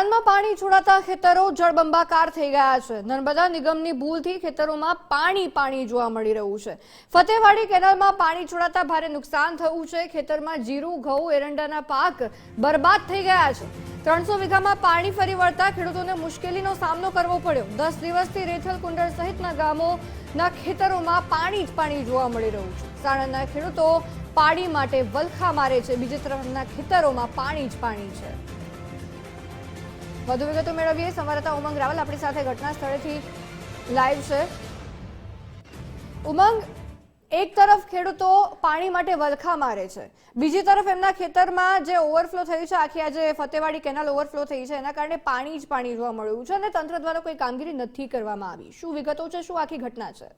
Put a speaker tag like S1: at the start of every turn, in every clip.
S1: સાણંદમાં પાણી છોડાતા ખેતરો જળબંબાકાર થઈ ગયા છે. નર્મદા નિગમની ભૂલથી ખેતરોમાં પાણી પાણી જોવા મળી રહ્યું છે. ફતેવાડી કેનાલમાં પાણી છોડાતા ભારે નુકસાન થયું છે. ખેતરમાં જીરું, ઘઉં, એરંડાના પાક બરબાદ થઈ ગયા છે. ત્રણસો વીઘામાં પાણી ફરી વળતા ખેડૂતોને મુશ્કેલીનો સામનો કરવો પડ્યો. દસ દિવસથી રેથલ કુંડળ સહિતના ગામોના ખેતરોમાં પાણી જ પાણી જોવા મળી રહ્યું છે. સાણંદના ખેડૂતો પાણી માટે વલખા મારે છે. બીજી તરફના ખેતરોમાં પાણી જ પાણી છે. વધુ વિગતો મેળવીએ. સંવાદદાતા ઉમંગ રાવલ આપણી સાથે ઘટના સ્થળેથી લાઈવ છે. ઉમંગ, એક તરફ ખેડૂતો પાણી માટે વલખા મારે છે. બીજી તરફ એમના ખેતરમાં જે ઓવરફ્લો થયું છે, આખી આજે ફતેવાડી કેનાલ ઓવરફ્લો થઈ છે. એના કારણે પાણી જ પાણી જોવા મળ્યું છે અને તંત્ર દ્વારા કોઈ કામગીરી નથી કરવામાં આવી. શું વિગતો છે? શું આખી ઘટના છે?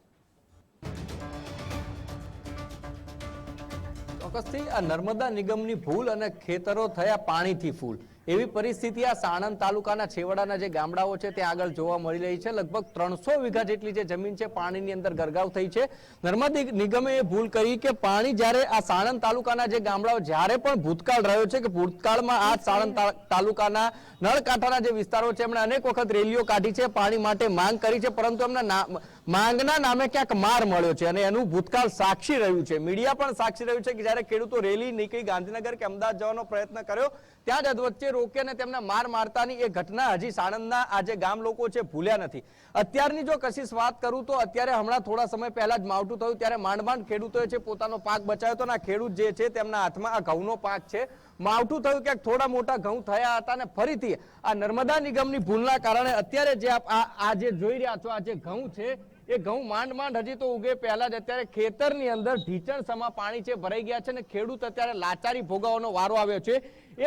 S2: ચોક્કસથી આ નર્મદા નિગમની ભૂલ અને ખેતરો થયા પાણીથી ફૂલ. એવી પરિસ્થિતિ આ સાણંદ તાલુકાના છેવાડાના જે ગામડાઓ છે ત્યાં આગળ જોવા મળી રહી છે. લગભગ ત્રણસો વીઘા જેટલી જે જમીન છે પાણીની અંદર ગરગાવ થઈ છે. નર્મદા નિગમે એ ભૂલ કરી કે પાણી જ્યારે આ સાણંદ તાલુકાના જે ગામડાઓ જ્યારે પણ ભૂતકાળ રહ્યો છે કે ભૂતકાળમાં આ સાણંદ તાલુકાના નળકાંઠાના જે વિસ્તારો છે, એમણે અનેક વખત રેલીઓ કાઢી છે, પાણી માટે માંગ કરી છે, પરંતુ એમના માંગના નામે ક્યાંક માર મળ્યો છે અને એનું ભૂતકાળ સાક્ષી રહ્યું છે. મીડિયા પણ સાક્ષી રહ્યું છે કે જ્યારે ખેડૂતો રેલી નીકળી ગાંધીનગર કે અમદાવાદ જવાનો પ્રયત્ન કર્યો, ત્યાં જ અધવચ્ચે રોકે અને તેમને માર મારતાની એ ઘટના હજી સાણંદના આ જે ગામ લોકો છે ભૂલ્યા નથી. અત્યારની જો કશિશ વાત કરું તો અત્યારે હમણાં થોડા સમય પહેલા જ માવઠું થયું, ત્યારે માંડ માંડ ખેડૂતોએ છે પોતાનો પાક બચાવ્યો હતો અને આ ખેડૂત જે છે તેમના હાથમાં આ ઘઉંનો પાક છે. માવઠું થયું, ક્યાંક થોડા મોટા ઘઉં થયા હતા અને ફરીથી આ નર્મદા નિગમની ભૂલના કારણે અત્યારે જે આ જે જોઈ રહ્યા છો, આ જે ઘઉં છે એ ઘઉં માંડ માંડ હજી તો ઉગે. પહેલા જ અત્યારે ખેતરની અંદર ઢીચણ સમા પાણી છે, ભરાઈ ગયા છે અને ખેડૂત અત્યારે લાચારી ભોગવવાનો વારો આવ્યો છે.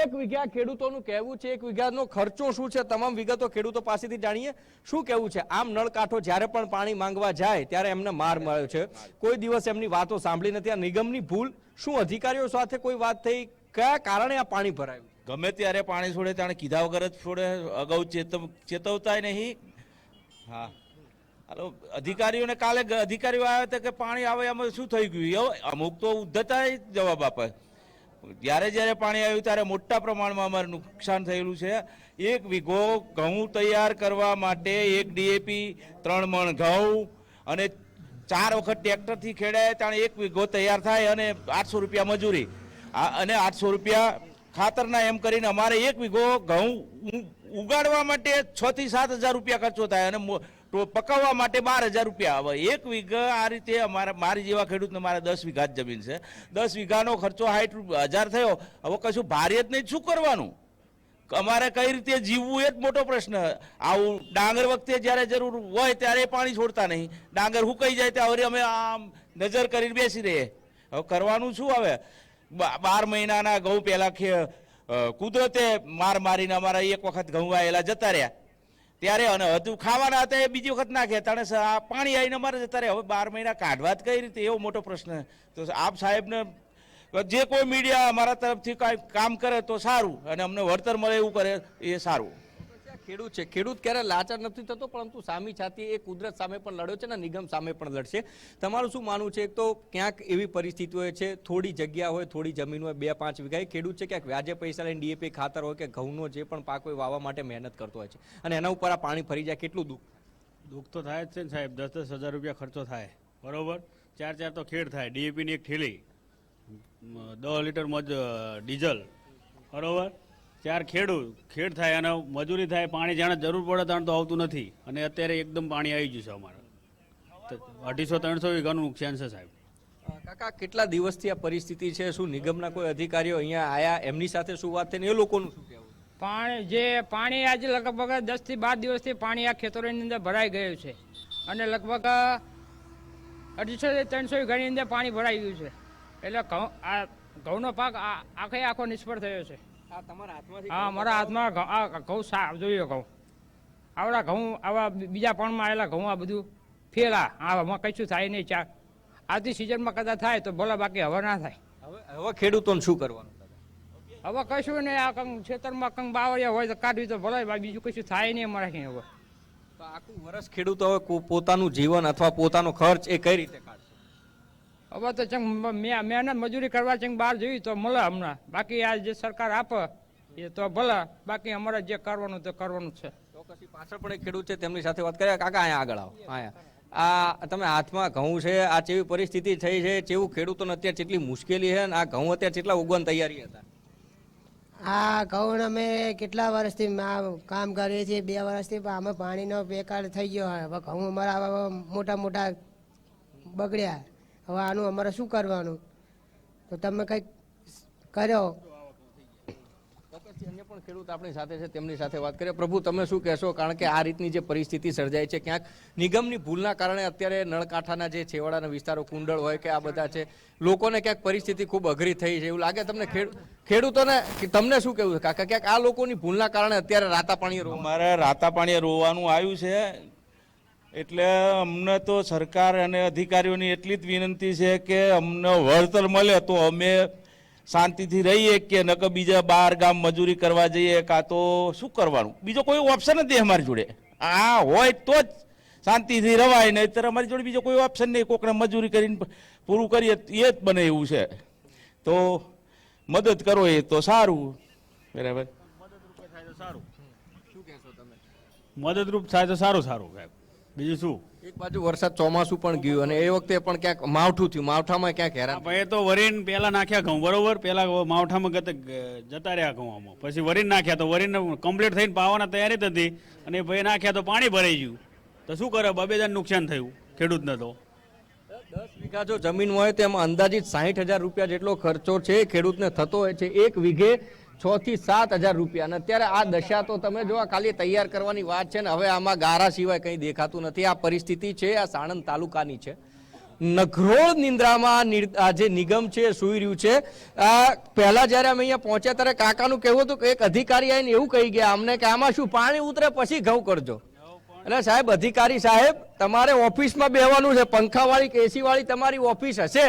S2: એક વીઘા ખેડૂતોનું કહેવું છે, એક વીઘાનો ખર્ચો શું છે, તમામ વિગતો ખેડૂતો પાસેથી જાણીએ. શું કહેવું છે? આમ નળકાંઠો જ્યારે પણ પાણી માંગવા જાય, ત્યારે એમને માર મળ્યો છે. કોઈ દિવસ એમની વાતો સાંભળી નથી આ નિગમની ભૂલ. શું અધિકારીઓ સાથે કોઈ વાત થઈ? કયા કારણે આ પાણી ભરાયું?
S3: ગમે ત્યારે પાણી છોડે, ત્યારે કીધા વગર જ છોડે. અગાઉ ચેતવ, ચેતવતાય નહીં. હા. હાલો, અધિકારીઓને કાલે અધિકારીઓ આવ્યા હતા કે પાણી આવે એમાં શું થઈ ગયું? અમુક તો ઉદ્ધતા જવાબ આપે. જ્યારે જ્યારે પાણી આવ્યું, ત્યારે મોટા પ્રમાણમાં અમારે નુકસાન થયેલું છે. એક વીઘો ઘઉં તૈયાર કરવા માટે એક ડીએપી, ત્રણ મણ ઘઉં અને ચાર વખત ટ્રેક્ટરથી ખેડાય, ત્યાં એક વીઘો તૈયાર થાય અને આઠસો રૂપિયા મજૂરી. અને આઠસો રૂપિયા ખાતરના એમ કરીને અમારે એક વીઘો ઘઉં ઉગાડવા માટે છ થી સાત હજાર રૂપિયા ખર્ચો થાય અને તો પકાવવા માટે બાર હજાર રૂપિયા. આવે એક વીઘા આ રીતે અમારા મારી જેવા ખેડૂતને મારે દસ વીઘા જ જમીન છે. દસ વીઘાનો ખર્ચો સાઠ હજાર થયો. હવે કશું ભારે જ નહીં, શું કરવાનું? અમારે કઈ રીતે જીવવું એ જ મોટો પ્રશ્ન. આવું ડાંગર વખતે જ્યારે જરૂર હોય ત્યારે પાણી છોડતા નહીં. ડાંગર હુકાઈ જાય ત્યારે અમે આમ નજર કરીને બેસી રહીએ. હવે કરવાનું શું હવે? બાર મહિનાના ઘઉં પહેલાં કુદરતે માર મારીને અમારા એક વખત ઘઉં આવેલા જતા રહ્યા. ત્યારે અને હજુ ખાવાના હતા એ બીજી વખત નાખે તાણે આ પાણી આવીને અમારે અત્યારે હવે બાર મહિના કાઢવા જ કઈ રીતે એવો મોટો પ્રશ્ન. તો આપ સાહેબને જે કોઈ મીડિયા અમારા તરફથી કાંઈ કામ કરે તો સારું, અને અમને વળતર મળે એવું કરે એ સારું.
S2: ખેડૂત છે. ખેડૂત ક્યારે લાચાર નથી થતો, પરંતુ સામી છાતી એ કુદરત સામે પણ લડ્યો છે ને નિગમ સામે પણ લડશે. તમારું શું માનવું છે? એક તો ક્યાંક એવી પરિસ્થિતિ હોય છે, થોડી જગ્યા હોય, થોડી જમીન હોય, બે પાંચ વીઘા. ખેડૂત છે ક્યાંક વ્યાજે પૈસા લઈને ડીએપી ખાતર હોય કે ઘઉંનો જે પણ પાક હોય વાવવા માટે મહેનત કરતો હોય છે. અને એના ઉપર આ પાણી ફરી જાય, કેટલું દુઃખ?
S4: દુઃખ તો થાય જ છે ને સાહેબ. દસ દસ હજાર રૂપિયા ખર્ચો થાય. બરોબર? ચાર ચાર તો ખેડ થાય. ડીએપીની એક ઠેલી. દસ લીટર મજ ડીઝલ. બરોબર? ચાર ખેડૂત ખેડ થાય અને મજૂરી થાય પાણી જાણે જરૂર પડે ત્યારે તો આવતું નથી. અને અત્યારે એકદમ પાણી આવી ગયું છે અમારે. અઢીસો ત્રણસો વીઘાનું નુકસાન છે સાહેબ.
S2: કાકા કેટલા દિવસથી આ પરિસ્થિતિ છે? શું નિગમના કોઈ અધિકારીઓ અહીંયા આયા? એમની સાથે શું વાત થઈ ને એ લોકોનું શું કહેવું?
S5: પાણી જે પાણી આજે લગભગ દસથી બાર દિવસથી પાણી આ ખેતરોની અંદર ભરાઈ ગયું છે. અને લગભગ અઢીસો ત્રણસો વીઘાની અંદર પાણી ભરાઈ ગયું છે. એટલે ઘઉં આ ઘઉંનો પાક આ- આખે આખો નિષ્ફળ થયો છે. હા મારા હાથમાં ઘઉં- આ ઘઉં સાફ જોઈએ ઘઉં. આવડા ઘઉં આવા બીજા પણમાં આવેલા ઘઉં આ બધું ફેલા. આમાં કશું થાય નહીં ચા. આવતી સિઝનમાં કદાચ થાય તો ભલે બાકી હવે ના થાય.
S2: હવે હવે ખેડૂતોને શું કરવાનું
S5: હવે કશું નહીં આ કંઈક ખેતરમાં કંઈક બાવળિયા હોય તો કાઢવી તો ભલે બીજું કશું થાય નહીં અમારા ક્યાંય હવે.
S2: આખું વર્ષ ખેડૂતો હવે પોતાનું જીવન અથવા પોતાનો ખર્ચ એ કઈ રીતે
S5: હવે તો ચંગ મે- મહેનત મજૂરી કરવા ચંગ બહાર જોઈ તો મળે હમણાં. બાકી આ જે સરકાર આપે એ તો ભલે. બાકી અમારે જે કરવાનું તે કરવાનું છે.
S2: ચોક્કસી પાછળ પણ એક ખેડૂત છે તેમની સાથે વાત કરીએ કાકા અહીંયા આગળ આવો. અહીંયા. આ તમે હાથમાં ઘઉં છે આ જેવી પરિસ્થિતિ થઈ છે જેવું ખેડૂતોને અત્યારે કેટલી મુશ્કેલી છે અને આ ઘઉં અત્યારે કેટલા ઉગવાની તૈયારી હતા?
S6: આ ઘઉં અમે કેટલા વર્ષથી આ કામ કરીએ છીએ બે વર્ષથી પણ અમે પાણીનો બેકાર થઈ ગયો. હવે હવે ઘઉં અમારા મોટા મોટા બગડ્યા. હવે આનું અમારે શું કરવાનું? તો તમે કંઈક કર્યો.
S2: ચોક્કસથી અન્ય પણ ખેડૂત આપણી સાથે છે તેમની સાથે વાત કરીએ. પ્રભુ તમે શું કહેશો? કારણ કે આ રીતની જે પરિસ્થિતિ સર્જાય છે ક્યાંક નિગમની ભૂલના કારણે અત્યારે નળકાંઠાના જે છેવાડાના વિસ્તારો કુંડળ હોય કે આ બધા છે લોકોને ક્યાંક પરિસ્થિતિ ખૂબ અઘરી થઈ છે. એવું લાગે તમને ખેડ- ખેડૂતોને તમને શું કહેવું છે? કાકા ક્યાંક આ લોકોની ભૂલના કારણે અત્યારે રાતા પાણી
S3: અમારે રાતા પાણીએ રોવાનું આવ્યું છે. એટલે અમને તો સરકાર અને અધિકારીઓની એટલી જ વિનંતી છે કે અમને વળતર મળે તો અમે શાંતિથી રહીએ કે નકર બીજા બાર ગામ મજૂરી કરવા જઈએ કાં તો શું કરવાનું? બીજો કોઈ ઓપ્શન નથી અમારી જોડે. આ હોય તો જ શાંતિથી રવાય નહીં અમારી જોડે બીજો કોઈ ઓપ્શન નહીં. કોકને મજૂરી કરીને પૂરું કરીએ એ જ બને એવું છે. તો મદદ કરો એ તો સારું. બરાબર.
S4: મદદરૂપ થાય તો સારું સારું સાહેબ. બીજું શું?
S2: એક બાજુ વરસાદ ચોમાસું પણ ગયું અને એ વખતે પણ ક્યાંક માવઠું થયું. માવઠામાં ક્યાંક હેરાન
S4: ભાઈ એ તો વરીન પેલા નાખ્યા ઘઉં બરોબર? પેલા માવઠામાં ગત જતા રહ્યા ઘઉં આમાં. પછી વરીન નાખ્યા તો વરીન કમ્પ્લીટ થઈને પાવાના તૈયારી જ હતી અને ભાઈ નાખ્યા તો પાણી ભરાઈ ગયું. તો શું કરે? બબે નુકસાન થયું ખેડૂતને તો.
S2: દસ વીઘા જો જમીન હોય તો એમાં અંદાજિત સાહીઠ હજાર રૂપિયા જેટલો ખર્ચો છે ખેડૂતને થતો હોય છે. એક વીઘે છ થી સાત હજાર રૂપિયા. અને અત્યારે આ દશા તો તમે જો આ ખાલી તૈયાર કરવાની વાત છે ને, હવે આમાં ગારા સિવાય કંઈ દેખાતું નથી. આ પરિસ્થિતિ છે, આ સાણંદ તાલુકાની છે. નઘરોળ નિંદ્રામાં જે નિગમ છે સૂઈ રહ્યું છે. આ પહેલા જ્યારે અમે અહીંયા પહોંચ્યા ત્યારે કાકાનું કહેવું હતું કે એક અધિકારી આવીને એવું કહી ગયા અમને કે આમાં શું પાણી ઉતરે પછી ઘઉં કરજો. એટલે સાહેબ, અધિકારી સાહેબ, તમારે ઓફિસમાં બેહવાનું છે. પંખાવાળી કે એસી વાળી તમારી ઓફિસ હશે.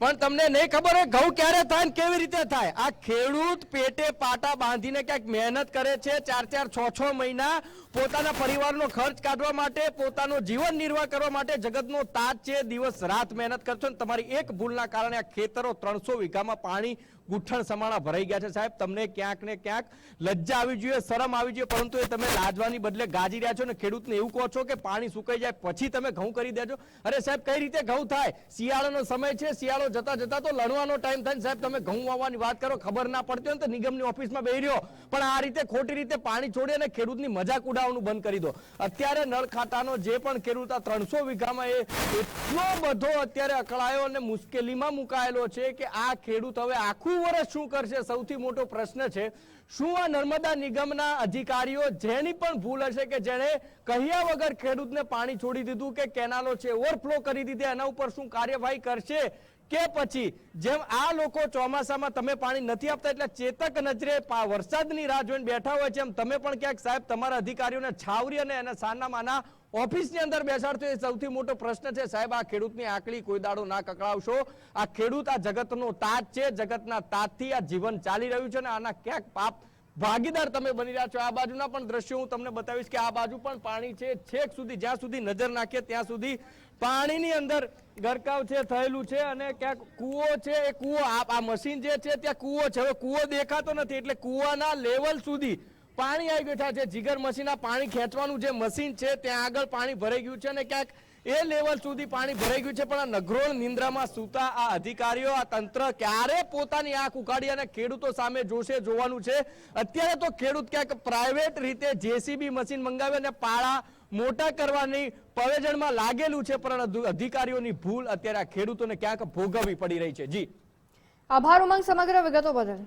S2: પણ તમને નહીં ખબર હોય ઘઉં ક્યારે થાય ને કેવી રીતે થાય? આ ખેડૂત પેટે પાટા બાંધીને ક્યાંક મહેનત કરે છે, ચાર ચાર, છ છ મહિના પોતાના પરિવારનો ખર્ચ કાઢવા માટે, પોતાનો જીવન નિર્વાહ કરવા માટે જગતનો તાજ છે, દિવસ રાત મહેનત કરશો ને તમારી એક ભૂલના કારણે આ ખેતરો ત્રણસો વીઘામાં પાણી ગુઠ્ઠણ સમાણા ભરાઈ ગયા છે સાહેબ. તમને ક્યાંક ને ક્યાંક લજ્જા આવી જોઈએ, શરમ આવી જોઈએ, પરંતુ એ તમે લાજવાની બદલે ગાજી રહ્યા છો ને ખેડૂતને એવું કહો છો કે પાણી સુકાઈ જાય પછી તમે ઘઉં કરી દેજો. અરે સાહેબ, કઈ રીતે ઘઉં થાય? શિયાળાનો સમય છે, શિયાળો જતા જતા તો લણવાનો ટાઈમ થાય સાહેબ. તમે ઘઉં વાવવાની વાત કરો, ખબર ના પડતી હોય તો નિગમની ઓફિસમાં બેહી રહ્યો. પણ આ રીતે ખોટી રીતે પાણી છોડી અને ખેડૂતની મજાક ઉડાવવાનું બંધ કરી દો. અત્યારે નળ ખાતાનો જે પણ ખેડૂત આ ત્રણસો વીઘામાં એ એટલો બધો અત્યારે અકળાયો અને મુશ્કેલીમાં મુકાયેલો છે કે આ ખેડૂત હવે આખું વર્ષ શું કરશે? સૌથી મોટો પ્રશ્ન છે, શું આ નર્મદા નિગમના અધિકારીઓ જેની પણ ભૂલ હશે કે જેણે કહ્યા વગર ખેડૂતને પાણી છોડી દીધું કે કેનાલો છે, ઓવરફ્લો કરી દીધી, એના ઉપર શું કાર્યવાહી કરશે કે પછી? જેમ આ લોકો ચોમાસામાં તમે પાણી નથી આપતા એટલે ચેતક નજરે વરસાદની રાહ જોઈને બેઠા હોય છે એમ તમે પણ ક્યાંક સાહેબ તમારા અધિકારીઓને છાવરી અને એના સાનામાના ઓફિસની અંદર બેસાડશો એ સૌથી મોટો પ્રશ્ન છે, સાહેબ, આ ખેડૂતની આંકડી કોઈ દાડો ના કકડાવશો. આ ખેડૂત આ જગતનો તાજ છે, જગતના તાજથી આ જીવન ચાલી રહ્યું છે અને આના ક્યાંક પાપ ભાગીદાર તમે બની રહ્યા છો. આ બાજુના પણ દ્રશ્યો હું તમને બતાવીશ કે આ બાજુ પણ પાણી છે, છેક સુધી, જ્યાં સુધી નજર નાખીએ ત્યાં સુધી પાણીની અંદર ગરકાવ છે, થયેલું છે અને ક્યાંક કૂવો છે, એ કૂવો આ મશીન જે છે, ત્યાં કૂવો છે. હવે કૂવો દેખાતો નથી એટલે કૂવાના લેવલ સુધી પાણી આવી બેઠા છે. જીગર મશીન પાણી ખેંચવાનું જે મશીન છે, ત્યાં આગળ પાણી ભરાઈ ગયું છે અને ક્યાંક એ લેવલ સુધી પાણી ભરાઈ ગયું છે, પણ આ નગરોળ નિંદ્રામાં સૂતા આ અધિકારીઓ, આ તંત્ર ક્યારે પોતાની આંખ ઉકાડી અને ખેડૂતો સામે જોશે જોવાનું છે. અત્યારે તો ખેડૂત ક્યાંક પ્રાઇવેટ રીતે જેસીબી મશીન મંગાવે અને પાળા મોટા કરવાની પવેજણમાં લાગેલું છે, પણ અધિકારીઓની ભૂલ અત્યારે આ ખેડૂતોને ક્યાંક ભોગવવી પડી રહી છે. જી.
S1: આભાર, ઉમંગ સમગ્ર વિગતો બદલ.